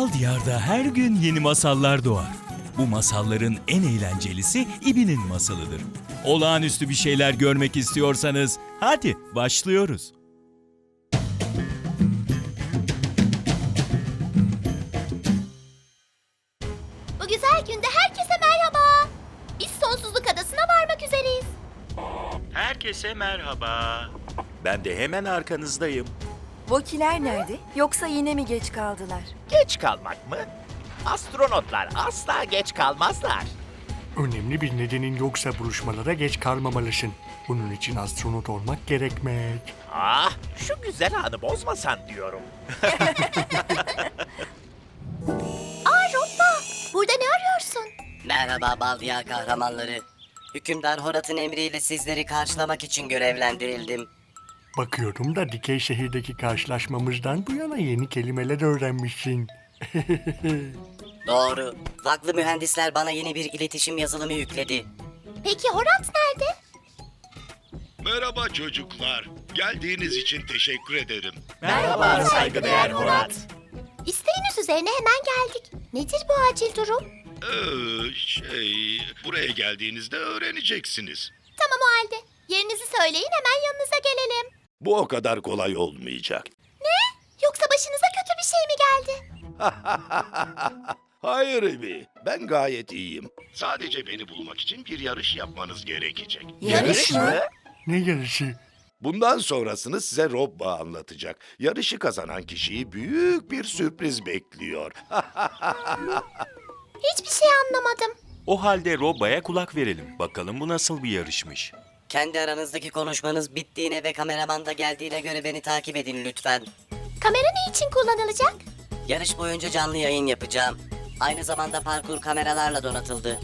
Bal Diyar'da her gün yeni masallar doğar. Bu masalların en eğlencelisi İbi'nin masalıdır. Olağanüstü bir şeyler görmek istiyorsanız hadi başlıyoruz. Bu güzel günde herkese merhaba. Biz Sonsuzluk Adası'na varmak üzereyiz. Herkese merhaba. Ben de hemen arkanızdayım. Vokiler nerede? Yoksa yine mi geç kaldılar? Geç kalmak mı? Astronotlar asla geç kalmazlar. Önemli bir nedenin yoksa buluşmalara geç kalmamalısın. Bunun için astronot olmak gerekmek. Ah, şu güzel anı bozmasan diyorum. Aa Robba, burada ne arıyorsun? Merhaba Baldiya kahramanları. Hükümdar Horat'ın emriyle sizleri karşılamak için görevlendirildim. Bakıyorum da dikey şehirdeki karşılaşmamızdan bu yana yeni kelimeler öğrenmişsin. Doğru. Vaklı mühendisler bana yeni bir iletişim yazılımı yükledi. Peki Horat nerede? Merhaba çocuklar. Geldiğiniz için teşekkür ederim. Merhaba saygıdeğer Horat. İsteğiniz üzerine hemen geldik. Nedir bu acil durum? Ee, şey, buraya geldiğinizde öğreneceksiniz. Tamam o halde. Yerinizi söyleyin hemen yanınıza gelelim. Bu o kadar kolay olmayacak. Yoksa başınıza kötü bir şey mi geldi? Hayır Ebi, ben gayet iyiyim. Sadece beni bulmak için bir yarış yapmanız gerekecek. Yarış mı? Ne yarışı? Bundan sonrasını size Robba anlatacak. Yarışı kazanan kişiyi büyük bir sürpriz bekliyor. Hiçbir şey anlamadım. O halde Robba'ya kulak verelim. Bakalım bu nasıl bir yarışmış. Kendi aranızdaki konuşmanız bittiğine ve kameraman da geldiğine göre beni takip edin lütfen. Kamera ne için kullanılacak? Yarış boyunca canlı yayın yapacağım. Aynı zamanda parkur kameralarla donatıldı.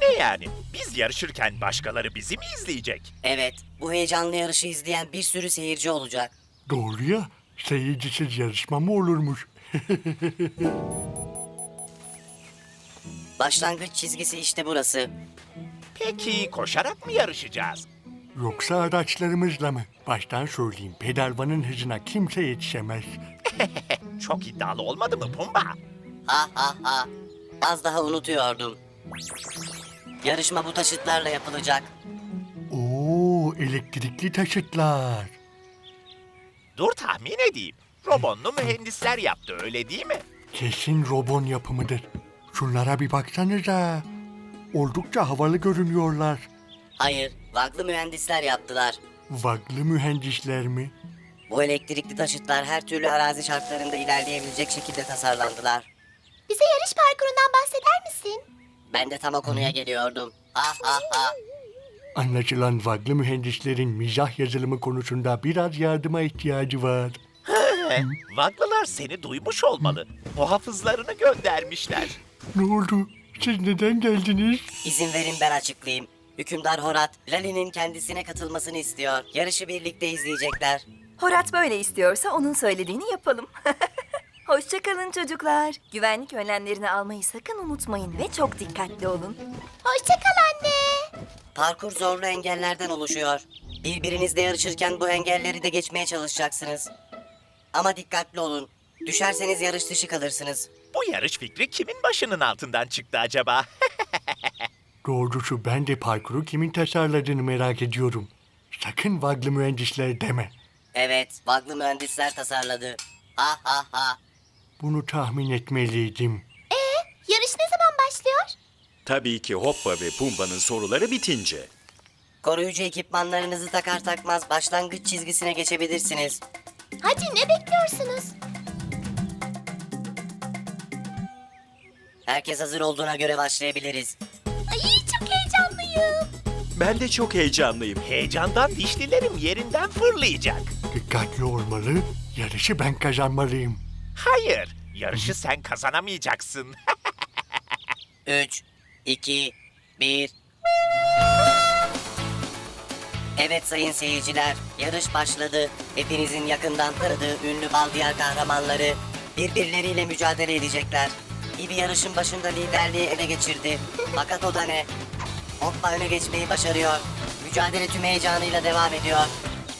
Ne yani? Biz yarışırken başkaları bizi mi izleyecek? Evet, bu heyecanlı yarışı izleyen bir sürü seyirci olacak. Doğru ya. Seyircisiz yarışma mı olurmuş? Başlangıç çizgisi işte burası. Peki koşarak mı yarışacağız? Yoksa araçlarımızla mı? Baştan söyleyeyim. Pedalvanın hızına kimse yetişemez. Çok iddialı olmadı mı Pumba? Ha ha ha. Az daha unutuyordum. Yarışma bu taşıtlarla yapılacak. Oo, elektrikli taşıtlar. Dur tahmin edeyim. Robonlu mühendisler yaptı öyle değil mi? Kesin robon yapımıdır. Şunlara bir baksanıza. Oldukça havalı görünüyorlar. Hayır, vaklı mühendisler yaptılar. Vaklı mühendisler mi? Bu elektrikli taşıtlar her türlü arazi şartlarında ilerleyebilecek şekilde tasarlandılar. Bize yarış parkurundan bahseder misin? Ben de tam o konuya geliyordum. Ha ha ha. Anlaşılan vaklı mühendislerin mizah yazılımı konusunda biraz yardıma ihtiyacı var. Vaklılar seni duymuş olmalı. Muhafızlarını göndermişler. Ne oldu? Siz neden geldiniz? İzin verin ben açıklayayım. Hükümdar Horat, Lali'nin kendisine katılmasını istiyor. Yarışı birlikte izleyecekler. Horat böyle istiyorsa onun söylediğini yapalım. Hoşçakalın çocuklar. Güvenlik önlemlerini almayı sakın unutmayın ve çok dikkatli olun. Hoşça kal anne. Parkur zorlu engellerden oluşuyor. Birbirinizle yarışırken bu engelleri de geçmeye çalışacaksınız. Ama dikkatli olun. Düşerseniz yarış dışı kalırsınız. Bu yarış fikri kimin başının altından çıktı acaba? Doğrusu ben de parkuru kimin tasarladığını merak ediyorum. Sakın vaklı mühendisler deme. Evet, vaklı mühendisler tasarladı. Ha ha ha. Bunu tahmin etmeliydim. Yarış ne zaman başlıyor? Tabii ki Hoppa ve Pumba'nın soruları bitince. Koruyucu ekipmanlarınızı takar takmaz başlangıç çizgisine geçebilirsiniz. Hadi ne bekliyorsunuz? Herkes hazır olduğuna göre başlayabiliriz. Ben de çok heyecanlıyım. Heyecandan dişlilerim yerinden fırlayacak. Dikkatli olmalı, yarışı ben kazanmalıyım. Hayır, yarışı sen kazanamayacaksın. 3, 2, 1. Evet sayın seyirciler, yarış başladı. Hepinizin yakından tanıdığı ünlü Baldiyar kahramanları birbirleriyle mücadele edecekler. İbi yarışın başında liderliği ele geçirdi. Fakat o da ne? Hoppa öne geçmeyi başarıyor. Mücadele tüm heyecanıyla devam ediyor.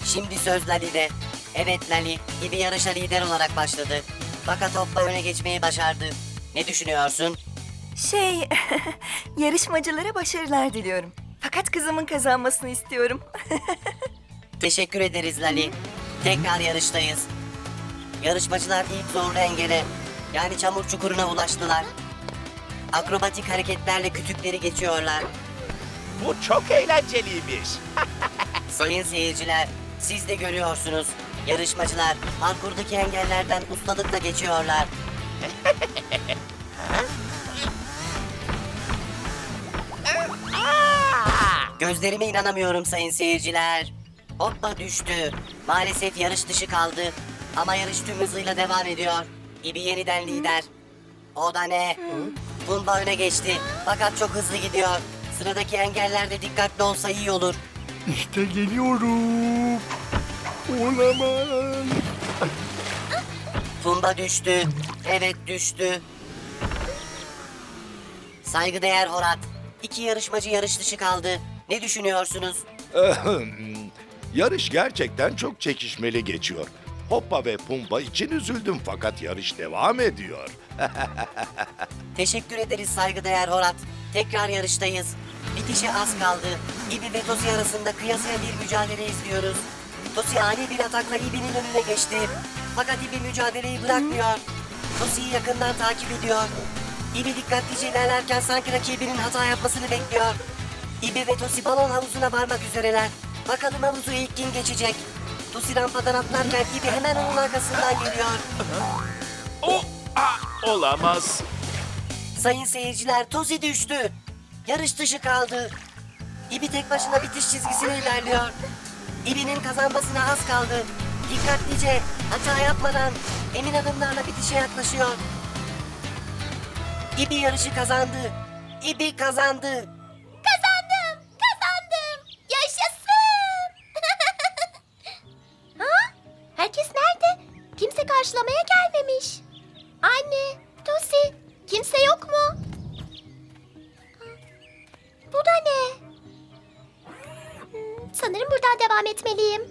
Şimdi söz Lali'de. Evet Lali, İbi yarışa lider olarak başladı. Fakat Hoppa öne geçmeyi başardı. Ne düşünüyorsun? Şey, yarışmacılara başarılar diliyorum. Fakat kızımın kazanmasını istiyorum. Teşekkür ederiz Lali. Tekrar yarıştayız. Yarışmacılar ilk zorlu engele, yani çamur çukuruna ulaştılar. Akrobatik hareketlerle kütükleri geçiyorlar. Bu çok eğlenceliymiş. Sayın seyirciler, siz de görüyorsunuz. Yarışmacılar parkurdaki engellerden ustalıkla geçiyorlar. Gözlerime inanamıyorum sayın seyirciler. Hoppa düştü. Maalesef yarış dışı kaldı. Ama yarış tüm hızıyla devam ediyor. İbi yeniden lider. O da ne? Pumba öne geçti. Fakat çok hızlı gidiyor. Sıradaki engellerde dikkatli olsa iyi olur. İşte geliyorum. Olamaz. Pumba düştü. Evet düştü. Saygıdeğer Horat. İki yarışmacı yarış dışı kaldı. Ne düşünüyorsunuz? Yarış gerçekten çok çekişmeli geçiyor. Hoppa ve Pumba için üzüldüm fakat yarış devam ediyor. Teşekkür ederiz saygıdeğer Horat. Tekrar yarıştayız. Bitişe az kaldı. İbi ve Tosi arasında kıyasıya bir mücadele izliyoruz. Tosi ani bir atakla İbi'nin önüne geçti. Fakat İbi mücadeleyi bırakmıyor. Tosi'yi yakından takip ediyor. İbi dikkatlice ilerlerken sanki rakibinin hata yapmasını bekliyor. İbi ve Tosi balon havuzuna varmak üzereler. Bakalım havuzu ilk kim geçecek? Tosi rampadan atlarken İbi hemen onun arkasından geliyor. O, a, olamaz. Sayın seyirciler Tosi düştü. Yarış dışı kaldı. İbi tek başına bitiş çizgisine ilerliyor. İbi'nin kazanmasına az kaldı. Dikkatlice, hata yapmadan emin adımlarla bitişe yaklaşıyor. İbi yarışı kazandı. İbi kazandı. Sanırım buradan devam etmeliyim.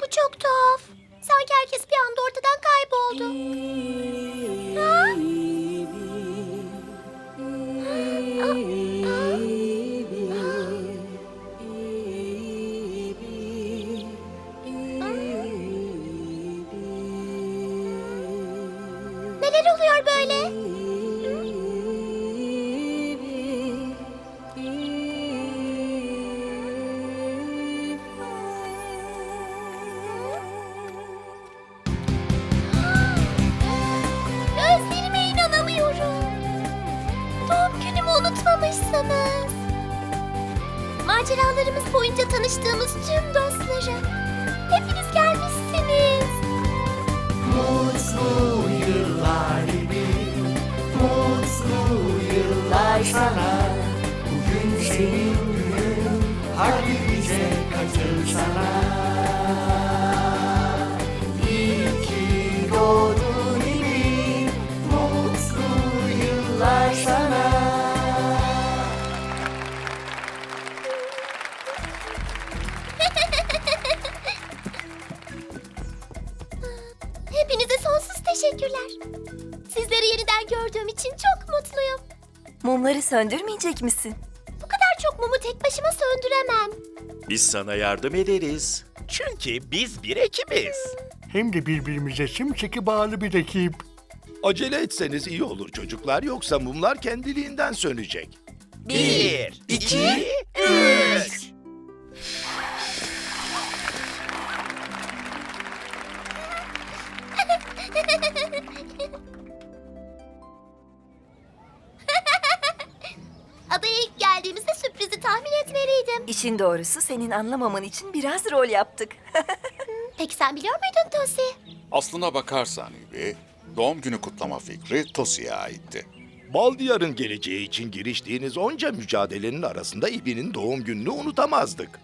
Bu çok tuhaf. Sanki herkes bir anda ortadan kayboldu. Ha? Neler oluyor böyle? Unutmamışsınız. Maceralarımız boyunca tanıştığımız tüm dostlarım. Hepiniz gelmişsiniz. Hepinize Mumları söndürmeyecek misin? Bu kadar çok mumu tek başıma söndüremem. Biz sana yardım ederiz. Çünkü biz bir ekibiz. Hem de birbirimize sımsıkı bağlı bir ekip. Acele etseniz iyi olur çocuklar yoksa mumlar kendiliğinden sönecek. Bir, iki, üç. İşin doğrusu senin anlamaman için biraz rol yaptık. Peki sen biliyor muydun Tosi? Aslına bakarsan İbi, doğum günü kutlama fikri Tosi'ye aitti. Bal diyarın geleceği için giriştiğiniz onca mücadelenin arasında İbi'nin doğum gününü unutamazdık.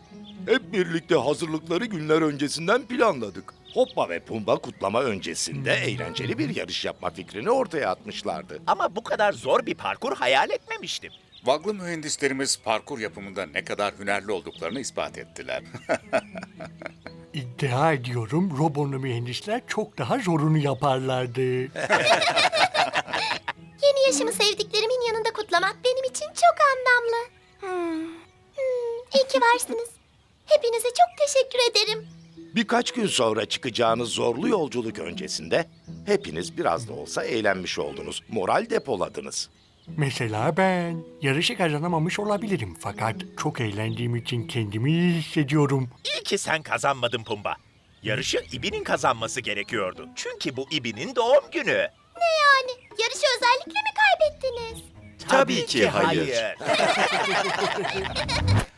Hep birlikte hazırlıkları günler öncesinden planladık. Hoppa ve Pumba kutlama öncesinde eğlenceli bir yarış yapma fikrini ortaya atmışlardı. Ama bu kadar zor bir parkur hayal etmemiştim. Vaglı mühendislerimiz parkur yapımında ne kadar hünerli olduklarını ispat ettiler. İddia ediyorum robonlu mühendisler çok daha zorunu yaparlardı. Yeni yaşımı sevdiklerimin yanında kutlamak benim için çok anlamlı. Hmm. Hmm, iyi ki varsınız. Hepinize çok teşekkür ederim. Birkaç gün sonra çıkacağınız zorlu yolculuk öncesinde hepiniz biraz da olsa eğlenmiş oldunuz. Moral depoladınız. Mesela ben yarışı kazanamamış olabilirim fakat çok eğlendiğim için kendimi iyi hissediyorum. İyi ki sen kazanmadın Pumba. Yarışı İbi'nin kazanması gerekiyordu. Çünkü bu İbi'nin doğum günü. Ne yani? Yarışı özellikle mi kaybettiniz? Tabii ki hayır. hayır.